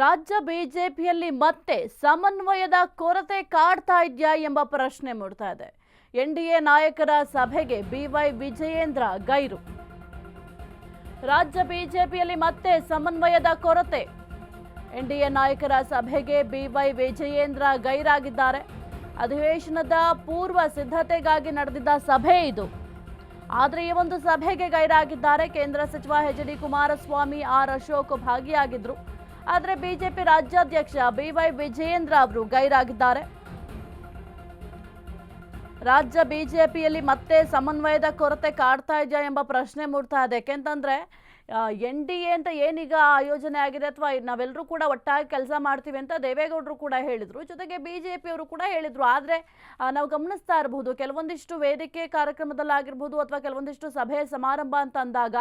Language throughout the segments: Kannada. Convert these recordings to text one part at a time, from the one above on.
ರಾಜ್ಯ ಬಿಜೆಪಿಯಲ್ಲಿ ಮತ್ತೆ ಸಮನ್ವಯದ ಕೊರತೆ ಕಾಡ್ತಾ ಇದೆಯಾ ಎಂಬ ಪ್ರಶ್ನೆ ಮೂಡ್ತಾ ಇದೆ. ಎನ್ಡಿಎ ನಾಯಕರ ಸಭೆಗೆ ಬಿವೈ ವಿಜಯೇಂದ್ರ ಗೈರು. ರಾಜ್ಯ ಬಿಜೆಪಿಯಲ್ಲಿ ಮತ್ತೆ ಸಮನ್ವಯದ ಕೊರತೆ. ಎನ್ಡಿಎ ನಾಯಕರ ಸಭೆಗೆ ಬಿವೈ ವಿಜಯೇಂದ್ರ ಗೈರಾಗಿದ್ದಾರೆ. ಅಧಿವೇಶನದ ಪೂರ್ವ ಸಿದ್ಧತೆಗಾಗಿ ನಡೆದಿದ್ದ ಸಭೆ ಇದು. ಆದರೆ ಈ ಒಂದು ಸಭೆಗೆ ಗೈರಾಗಿದ್ದಾರೆ. ಕೇಂದ್ರ ಸಚಿವ H D Kumaraswamy R Ashok ಭಾಗಿಯಾಗಿದ್ರು. ಆದರೆ ಬಿಜೆಪಿ ರಾಜ್ಯಾಧ್ಯಕ್ಷ ಬಿವೈ ವಿಜಯೇಂದ್ರ ಅವರು ಗೈರಾಗಿದ್ದಾರೆ. ರಾಜ್ಯ ಬಿಜೆಪಿಯಲ್ಲಿ ಮತ್ತೆ ಸಮನ್ವಯದ ಕೊರತೆ ಕಾಡ್ತಾ ಇದೆಯಾ ಎಂಬ ಪ್ರಶ್ನೆ ಮೂಡ್ತಾ ಇದೆ. ಯಾಕೆಂತಂದ್ರೆ ಎನ್ ಡಿ ಎ ಅಂತ ಏನೀಗ ಆಯೋಜನೆ ಆಗಿದೆ ಅಥವಾ ನಾವೆಲ್ಲರೂ ಕೂಡ ಒಟ್ಟಾಗಿ ಕೆಲಸ ಮಾಡ್ತೀವಿ ಅಂತ ದೇವೇಗೌಡರು ಕೂಡ ಹೇಳಿದರು. ಜೊತೆಗೆ ಬಿ ಜೆ ಪಿಯವರು ಕೂಡ ಹೇಳಿದರು. ಆದರೆ ನಾವು ಗಮನಿಸ್ತಾ ಇರಬಹುದು ಕೆಲವೊಂದಿಷ್ಟು ವೇದಿಕೆ ಕಾರ್ಯಕ್ರಮದಲ್ಲಾಗಿರ್ಬೋದು ಅಥವಾ ಕೆಲವೊಂದಿಷ್ಟು ಸಭೆ ಸಮಾರಂಭ ಅಂತ ಅಂದಾಗ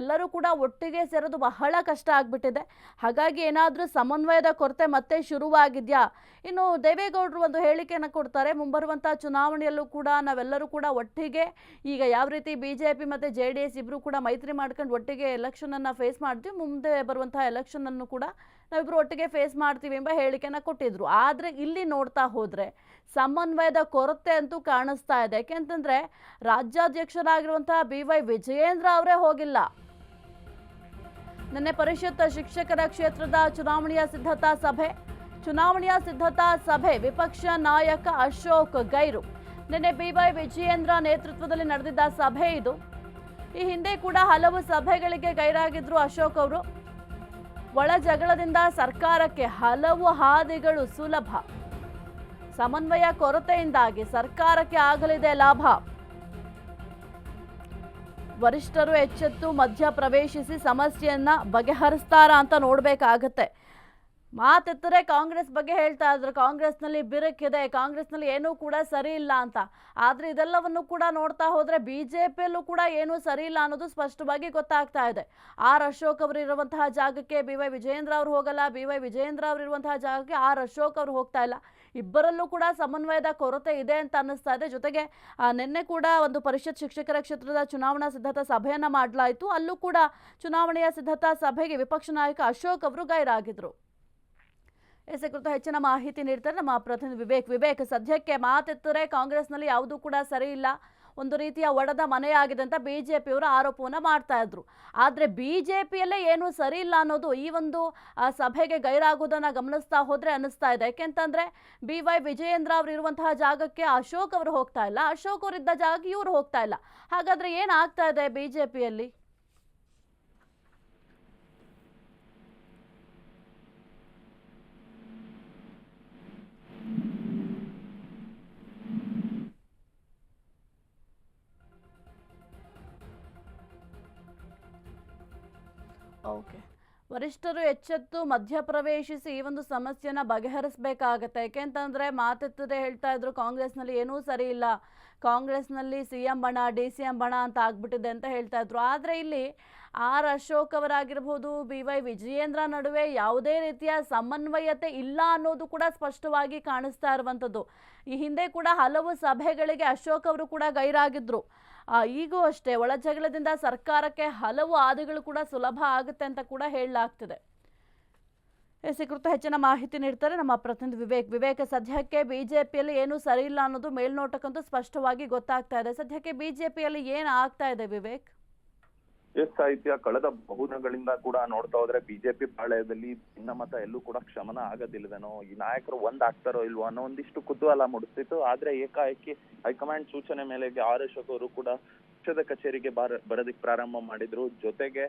ಎಲ್ಲರೂ ಕೂಡ ಒಟ್ಟಿಗೆ ಸೇರೋದು ಬಹಳ ಕಷ್ಟ ಆಗ್ಬಿಟ್ಟಿದೆ. ಹಾಗಾಗಿ ಏನಾದರೂ ಸಮನ್ವಯದ ಕೊರತೆ ಮತ್ತೆ ಶುರುವಾಗಿದೆಯಾ? ಇನ್ನು ದೇವೇಗೌಡರು ಒಂದು ಹೇಳಿಕೆಯನ್ನು ಕೊಡ್ತಾರೆ ಮುಂಬರುವಂಥ ಚುನಾವಣೆಯಲ್ಲೂ ಕೂಡ ನಾವೆಲ್ಲರೂ ಕೂಡ ಒಟ್ಟಿಗೆ, ಈಗ ಯಾವ ರೀತಿ ಬಿ ಜೆ ಪಿ ಮತ್ತು ಜೆ ಡಿ ಎಸ್ ಇಬ್ಬರು ಕೂಡ ಮೈತ್ರಿ ಮಾಡ್ಕೊಂಡು ಒಟ್ಟಿಗೆ ಎಲೆಕ್ಷನನ್ನು ಫೇಸ್ ಮಾಡ್ತೀವಿ. ಮುಂದೆ ಬರುವಂತಹ ಎಲೆಕ್ಷನನ್ನು ಕೂಡ ನಾವಿಬ್ಬರು ಒಟ್ಟಿಗೆ ಫೇಸ್ ಮಾಡ್ತೀವಿ ಎಂಬ ಹೇಳಿಕೆನ ಕೊಟ್ಟಿದ್ರು. ಆದರೆ ಇಲ್ಲಿ ನೋಡ್ತಾ ಹೋದರೆ ಸಮನ್ವಯದ ಕೊರತೆ ಅಂತೂ ಕಾಣಿಸ್ತಾ ಇದೆ. ಯಾಕೆಂತಂದರೆ ರಾಜ್ಯಾಧ್ಯಕ್ಷರಾಗಿರುವಂತಹ ಬಿ ವೈ ವಿಜಯೇಂದ್ರ ಅವರೇ ಹೋಗಿಲ್ಲ. ನಿನ್ನೆ ಪರಿಷತ್ ಶಿಕ್ಷಕರ ಕ್ಷೇತ್ರದ ಚುನಾವಣೆಯ ಸಿದ್ಧತಾ ಸಭೆ, ಚುನಾವಣೆಯ ಸಿದ್ಧತಾ ಸಭೆ, ವಿಪಕ್ಷ ನಾಯಕ ಅಶೋಕ್ ಗೈರು. ನಿನ್ನೆ ಬಿವೈ ವಿಜಯೇಂದ್ರ ನೇತೃತ್ವದಲ್ಲಿ ನಡೆದಿದ್ದ ಸಭೆ ಇದು. ಈ ಹಿಂದೆ ಕೂಡ ಹಲವು ಸಭೆಗಳಿಗೆ ಗೈರಾಗಿದ್ರು ಅಶೋಕ್ ಅವರು. ಒಳ ಜಗಳದಿಂದ ಸರ್ಕಾರಕ್ಕೆ ಹಲವು ಹಾದಿಗಳು ಸುಲಭ. ಸಮನ್ವಯ ಕೊರತೆಯಿಂದಾಗಿ ಸರ್ಕಾರಕ್ಕೆ ಆಗಲಿದೆ ಲಾಭ. ವರಿಷ್ಠರು ಎಚ್ಚೆತ್ತು ಮಧ್ಯ ಪ್ರವೇಶಿಸಿ ಸಮಸ್ಯೆಯನ್ನ ಬಗೆಹರಿಸ್ತಾರಾ ಅಂತ ನೋಡ್ಬೇಕಾಗತ್ತೆ. ಮಾತೆತ್ತರೆ ಕಾಂಗ್ರೆಸ್ ಬಗ್ಗೆ ಹೇಳ್ತಾ ಇದ್ರು. ಕಾಂಗ್ರೆಸ್ನಲ್ಲಿ ಬಿರುಕಿದೆ ಕಾಂಗ್ರೆಸ್ನಲ್ಲಿ ಏನೂ ಕೂಡ ಸರಿ ಇಲ್ಲ ಅಂತ. ಆದರೆ ಇದೆಲ್ಲವನ್ನು ಕೂಡ ನೋಡ್ತಾ ಹೋದರೆ ಬಿ ಜೆ ಪಿಯಲ್ಲೂ ಕೂಡ ಏನೂ ಸರಿ ಇಲ್ಲ ಅನ್ನೋದು ಸ್ಪಷ್ಟವಾಗಿ ಗೊತ್ತಾಗ್ತಾ ಇದೆ. ಆರ್ ಅಶೋಕ್ ಅವರು ಇರುವಂತಹ ಜಾಗಕ್ಕೆ ಬಿ ವೈ ವಿಜಯೇಂದ್ರ ಅವರು ಹೋಗಲ್ಲ. ಬಿ ವೈ ವಿಜಯೇಂದ್ರ ಅವರು ಇರುವಂತಹ ಜಾಗಕ್ಕೆ ಆರ್ ಅಶೋಕ್ ಅವರು ಹೋಗ್ತಾ ಇಲ್ಲ. ಇಬ್ಬರಲ್ಲೂ ಕೂಡ ಸಮನ್ವಯದ ಕೊರತೆ ಇದೆ ಅಂತ ಅನ್ನಿಸ್ತಾ ಇದೆ. ಜೊತೆಗೆ ನಿನ್ನೆ ಕೂಡ ಒಂದು ಪರಿಷತ್ ಶಿಕ್ಷಕರ ಕ್ಷೇತ್ರದ ಚುನಾವಣಾ ಸಿದ್ಧತಾ ಸಭೆಯನ್ನ ಮಾಡಲಾಯಿತು. ಅಲ್ಲೂ ಕೂಡ ಚುನಾವಣೆಯ ಸಿದ್ಧತಾ ಸಭೆಗೆ ವಿಪಕ್ಷ ನಾಯಕ ಅಶೋಕ್ ಅವರು ಗೈರಾಗಿದ್ರು. ಈ ಕುರಿತು ಹೆಚ್ಚಿನ ಮಾಹಿತಿ ನೀಡ್ತಾರೆ ನಮ್ಮ ಪ್ರತಿನಿಧಿ ವಿವೇಕ್. ವಿವೇಕ್, ಸದ್ಯಕ್ಕೆ ಮಾತೆತ್ತರೆ ಕಾಂಗ್ರೆಸ್ನಲ್ಲಿ ಯಾವುದೂ ಕೂಡ ಸರಿ ಇಲ್ಲ ಒಂದು ರೀತಿಯ ಒಡೆದ ಮನೆಯಾಗಿದೆ ಅಂತ ಬಿ ಜೆ ಪಿಯವರು ಆರೋಪವನ್ನು ಮಾಡ್ತಾ ಇದ್ರು. ಆದರೆ ಬಿ ಜೆ ಪಿಯಲ್ಲೇ ಏನೂ ಸರಿ ಇಲ್ಲ ಅನ್ನೋದು ಈ ಒಂದು ಸಭೆಗೆ ಗೈರಾಗೋದನ್ನು ಗಮನಿಸ್ತಾ ಹೋದರೆ ಅನ್ನಿಸ್ತಾ ಇದೆ. ಯಾಕೆಂತಂದರೆ ಬಿ ವೈ ವಿಜಯೇಂದ್ರ ಅವರು ಇರುವಂತಹ ಜಾಗಕ್ಕೆ ಅಶೋಕ್ ಅವರು ಹೋಗ್ತಾ ಇಲ್ಲ. ಅಶೋಕ್ ಅವರಿದ್ದ ಜಾಗಕ್ಕೆ ಇವರು ಹೋಗ್ತಾ ಇಲ್ಲ. ಹಾಗಾದರೆ ಏನಾಗ್ತಾ ಇದೆ ಬಿ ಜೆ ಪಿಯಲ್ಲಿ ಓಕೆ. ವರಿಷ್ಠರು ಎಚ್ಚೆತ್ತು ಮಧ್ಯಪ್ರವೇಶಿಸಿ ಈ ಒಂದು ಸಮಸ್ಯೆನ ಬಗೆಹರಿಸಬೇಕಾಗತ್ತೆ. ಯಾಕೆಂತಂದರೆ ಮಾತೆತ್ತದೆ ಹೇಳ್ತಾ ಇದ್ರು ಕಾಂಗ್ರೆಸ್ನಲ್ಲಿ ಏನೂ ಸರಿ ಇಲ್ಲ. ಕಾಂಗ್ರೆಸ್ನಲ್ಲಿ ಸಿ ಎಂ ಬಣ ಡಿ ಸಿ ಎಂ ಬಣ ಅಂತ ಆಗ್ಬಿಟ್ಟಿದೆ ಅಂತ ಹೇಳ್ತಾ ಇದ್ರು. ಆದರೆ ಇಲ್ಲಿ ಆರ್ ಅಶೋಕ್ ಅವರಾಗಿರ್ಬೋದು ಬಿ ವೈ ವಿಜಯೇಂದ್ರ ನಡುವೆ ಯಾವುದೇ ರೀತಿಯ ಸಮನ್ವಯತೆ ಇಲ್ಲ ಅನ್ನೋದು ಕೂಡ ಸ್ಪಷ್ಟವಾಗಿ ಕಾಣಿಸ್ತಾ ಇರುವಂಥದ್ದು. ಈ ಹಿಂದೆ ಕೂಡ ಹಲವು ಸಭೆಗಳಿಗೆ ಅಶೋಕ್ ಅವರು ಕೂಡ ಗೈರಾಗಿದ್ರು. ಆ, ಈಗೂ ಅಷ್ಟೇ, ಒಳ ಜಗಳದಿಂದ ಸರ್ಕಾರಕ್ಕೆ ಹಲವು ಆದಿಗಳು ಕೂಡ ಸುಲಭ ಆಗುತ್ತೆ ಅಂತ ಕೂಡ ಹೇಳಲಾಗ್ತಿದೆ. ಎಸ್ ಕುರಿತು ಹೆಚ್ಚಿನ ಮಾಹಿತಿ ನೀಡ್ತಾರೆ ನಮ್ಮ ಪ್ರತಿನಿಧಿ ವಿವೇಕ್. ವಿವೇಕ್, ಸದ್ಯಕ್ಕೆ ಬಿಜೆಪಿಯಲ್ಲಿ ಏನೂ ಸರಿ ಇಲ್ಲ ಅನ್ನೋದು ಮೇಲ್ನೋಟಕ್ಕಂತೂ ಸ್ಪಷ್ಟವಾಗಿ ಗೊತ್ತಾಗ್ತಾ ಇದೆ. ಸದ್ಯಕ್ಕೆ ಬಿಜೆಪಿಯಲ್ಲಿ ಏನು ಆಗ್ತಾ ಇದೆ ವಿವೇಕ್? ಸಾಹಿತ್ಯ ಕಳೆದ ಬಹುದಿನಗಳಿಂದ ಕೂಡ ನೋಡ್ತಾ ಹೋದ್ರೆ ಬಿಜೆಪಿ ಪಾಳ್ಯದಲ್ಲಿ ಭಿನ್ನಮತ ಎಲ್ಲೂ ಕೂಡ ಕ್ಷಮನ ಆಗದಿಲ್ಲವೇನೋ. ಈ ನಾಯಕರು ಒಂದ್ ಆಗ್ತಾರೋ ಇಲ್ವೋ ಅನ್ನೋ ಒಂದಿಷ್ಟು ಕುತೂಹಲ ಮೂಡಿಸ್ತಿತ್ತು. ಆದ್ರೆ ಏಕಾಏಕಿ ಹೈಕಮಾಂಡ್ ಸೂಚನೆ ಮೇಲೆ ಆರ್ ಅಶೋಕ್ ಅವರು ಕೂಡ ಪಕ್ಷದ ಕಚೇರಿಗೆ ಬಾರ, ಬರೋದಿಕ್ ಪ್ರಾರಂಭ ಮಾಡಿದ್ರು. ಜೊತೆಗೆ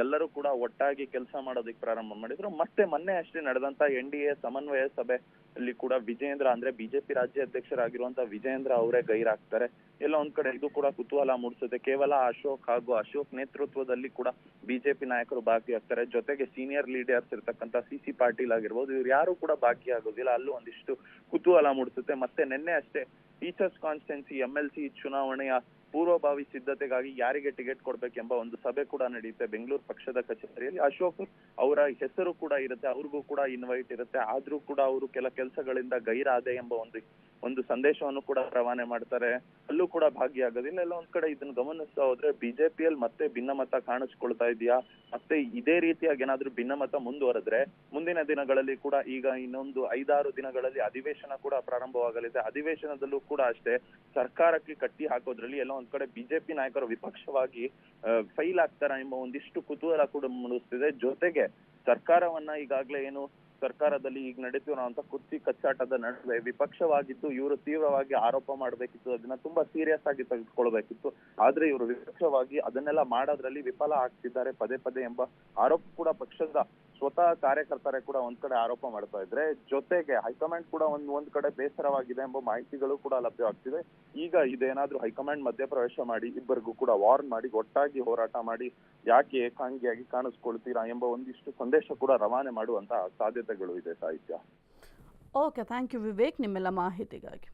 ಎಲ್ಲರೂ ಕೂಡ ಒಟ್ಟಾಗಿ ಕೆಲಸ ಮಾಡೋದಿಕ್ ಪ್ರಾರಂಭ ಮಾಡಿದ್ರು. ಮತ್ತೆ ಮೊನ್ನೆ ಅಷ್ಟೇ ನಡೆದಂತ ಎನ್ ಡಿ ಎ ಸಮನ್ವಯ ಸಭೆ ಅಲ್ಲಿ ಕೂಡ ವಿಜಯೇಂದ್ರ ಅಂದ್ರೆ ಬಿಜೆಪಿ ರಾಜ್ಯಾಧ್ಯಕ್ಷರಾಗಿರುವಂತ ವಿಜಯೇಂದ್ರ ಅವರೇ ಗೈರಾಗ್ತಾರೆ. ಎಲ್ಲ ಒಂದ್ ಕಡೆ ಇದು ಕೂಡ ಕುತೂಹಲ ಮೂಡಿಸುತ್ತೆ. ಕೇವಲ ಅಶೋಕ್ ಹಾಗೂ ಅಶೋಕ್ ನೇತೃತ್ವದಲ್ಲಿ ಕೂಡ ಬಿಜೆಪಿ ನಾಯಕರು ಭಾಗಿಯಾಗ್ತಾರೆ. ಜೊತೆಗೆ ಸೀನಿಯರ್ ಲೀಡರ್ಸ್ ಇರ್ತಕ್ಕಂತ ಸಿ ಸಿ ಪಾಟೀಲ್ ಆಗಿರ್ಬೋದು, ಇವ್ರು ಯಾರು ಕೂಡ ಭಾಗಿಯಾಗೋದಿಲ್ಲ. ಅಲ್ಲೂ ಒಂದಿಷ್ಟು ಕುತೂಹಲ ಮೂಡಿಸುತ್ತೆ. ಮತ್ತೆ ನಿನ್ನೆ ಅಷ್ಟೇ teachers constituency M L C ಚುನಾವಣೆಯ ಪೂರ್ವಭಾವಿ ಸಿದ್ಧತೆಗಾಗಿ ಯಾರಿಗೆ ಟಿಕೆಟ್ ಕೊಡ್ಬೇಕೆಂಬ ಒಂದು ಸಭೆ ಕೂಡ ನಡೆಯುತ್ತೆ ಬೆಂಗಳೂರು ಪಕ್ಷದ ಕಚೇರಿಯಲ್ಲಿ. ಅಶೋಕ್ ಅವರ ಹೆಸರು ಕೂಡ ಇರುತ್ತೆ, ಅವ್ರಿಗೂ ಕೂಡ ಇನ್ವೈಟ್ ಇರುತ್ತೆ. ಆದ್ರೂ ಕೂಡ ಅವರು ಕೆಲ ಕೆಲಸಗಳಿಂದ ಗೈರಾದೆ ಎಂಬ ಒಂದು ಒಂದು ಸಂದೇಶವನ್ನು ಕೂಡ ರವಾನೆ ಮಾಡ್ತಾರೆ. ಅಲ್ಲೂ ಕೂಡ ಭಾಗಿಯಾಗೋದಿಲ್ಲ ಎಲ್ಲ ಒಂದ್ ಕಡೆ ಇದನ್ನ ಗಮನಿಸ್ತಾ ಹೋದ್ರೆ ಬಿಜೆಪಿಯಲ್ಲಿ ಮತ್ತೆ ಭಿನ್ನಮತ ಕಾಣಿಸ್ಕೊಳ್ತಾ ಇದೆಯಾ? ಮತ್ತೆ ಇದೇ ರೀತಿಯಾಗಿ ಏನಾದ್ರೂ ಭಿನ್ನಮತ ಮುಂದುವರೆದ್ರೆ ಮುಂದಿನ ದಿನಗಳಲ್ಲಿ ಕೂಡ ಈಗ ಇನ್ನೊಂದು ಐದಾರು ದಿನಗಳಲ್ಲಿ ಅಧಿವೇಶನ ಕೂಡ ಪ್ರಾರಂಭವಾಗಲಿದೆ. ಅಧಿವೇಶನದಲ್ಲೂ ಕೂಡ ಅಷ್ಟೇ ಸರ್ಕಾರಕ್ಕೆ ಕಟ್ಟಿ ಹಾಕೋದ್ರಲ್ಲಿ ಎಲ್ಲ ಒಂದ್ ಕಡೆ ಬಿಜೆಪಿ ನಾಯಕರು ವಿಪಕ್ಷವಾಗಿ ಫೈಲ್ ಆಗ್ತಾರ ಎಂಬ ಒಂದಿಷ್ಟು ಕುತೂಹಲ ಕೂಡ ಮೂಡಿಸ್ತಿದೆ. ಜೊತೆಗೆ ಸರ್ಕಾರವನ್ನ ಈಗಾಗ್ಲೇ ಏನು ಸರ್ಕಾರದಲ್ಲಿ ಈಗ ನಡೀತಿರುವಂತ ಕುರ್ಚಿ ಕಚ್ಚಾಟದ ನಡುವೆ ವಿಪಕ್ಷವಾಗಿದ್ದು ಇವರು ತೀವ್ರವಾಗಿ ಆರೋಪ ಮಾಡಬೇಕಿತ್ತು, ಅದನ್ನ ತುಂಬಾ ಸೀರಿಯಸ್ ಆಗಿ ತೆಗೆದುಕೊಳ್ಬೇಕಿತ್ತು. ಆದ್ರೆ ಇವರು ವಿಪಕ್ಷವಾಗಿ ಅದನ್ನೆಲ್ಲ ಮಾಡೋದ್ರಲ್ಲಿ ವಿಫಲ ಆಗ್ತಿದ್ದಾರೆ ಪದೇ ಪದೇ ಎಂಬ ಆರೋಪ ಕೂಡ ಪಕ್ಷದ ಸ್ವತಃ ಕಾರ್ಯಕರ್ತರೇ ಕೂಡ ಒಂದ್ ಕಡೆ ಆರೋಪ ಮಾಡ್ತಾ ಇದ್ರೆ, ಜೊತೆಗೆ ಹೈಕಮಾಂಡ್ ಕೂಡ ಒಂದ್ ಒಂದ್ ಕಡೆ ಬೇಸರವಾಗಿದೆ ಎಂಬ ಮಾಹಿತಿಗಳು ಕೂಡ ಲಭ್ಯವಾಗ್ತಿದೆ ಈಗ ಇದೇನಾದ್ರೂ ಹೈಕಮಾಂಡ್ ಮಧ್ಯಪ್ರವೇಶ ಮಾಡಿ, ಇಬ್ಬರಿಗೂ ಕೂಡ ವಾರ್ನ್ ಮಾಡಿ, ಒಟ್ಟಾಗಿ ಹೋರಾಟ ಮಾಡಿ, ಯಾಕೆ ಏಕಾಂಗಿಯಾಗಿ ಕಾಣಿಸ್ಕೊಳ್ತೀರಾ ಎಂಬ ಒಂದಿಷ್ಟು ಸಂದೇಶ ಕೂಡ ರವಾನೆ ಮಾಡುವಂತಹ ಸಾಧ್ಯತೆಗಳು ಇದೆ ಸಾಹಿತ್ಯ. ಓಕೆ ಥ್ಯಾಂಕ್ ಯು ವಿವೇಕ್ ನಿಮ್ಮೆಲ್ಲ ಮಾಹಿತಿಗಾಗಿ.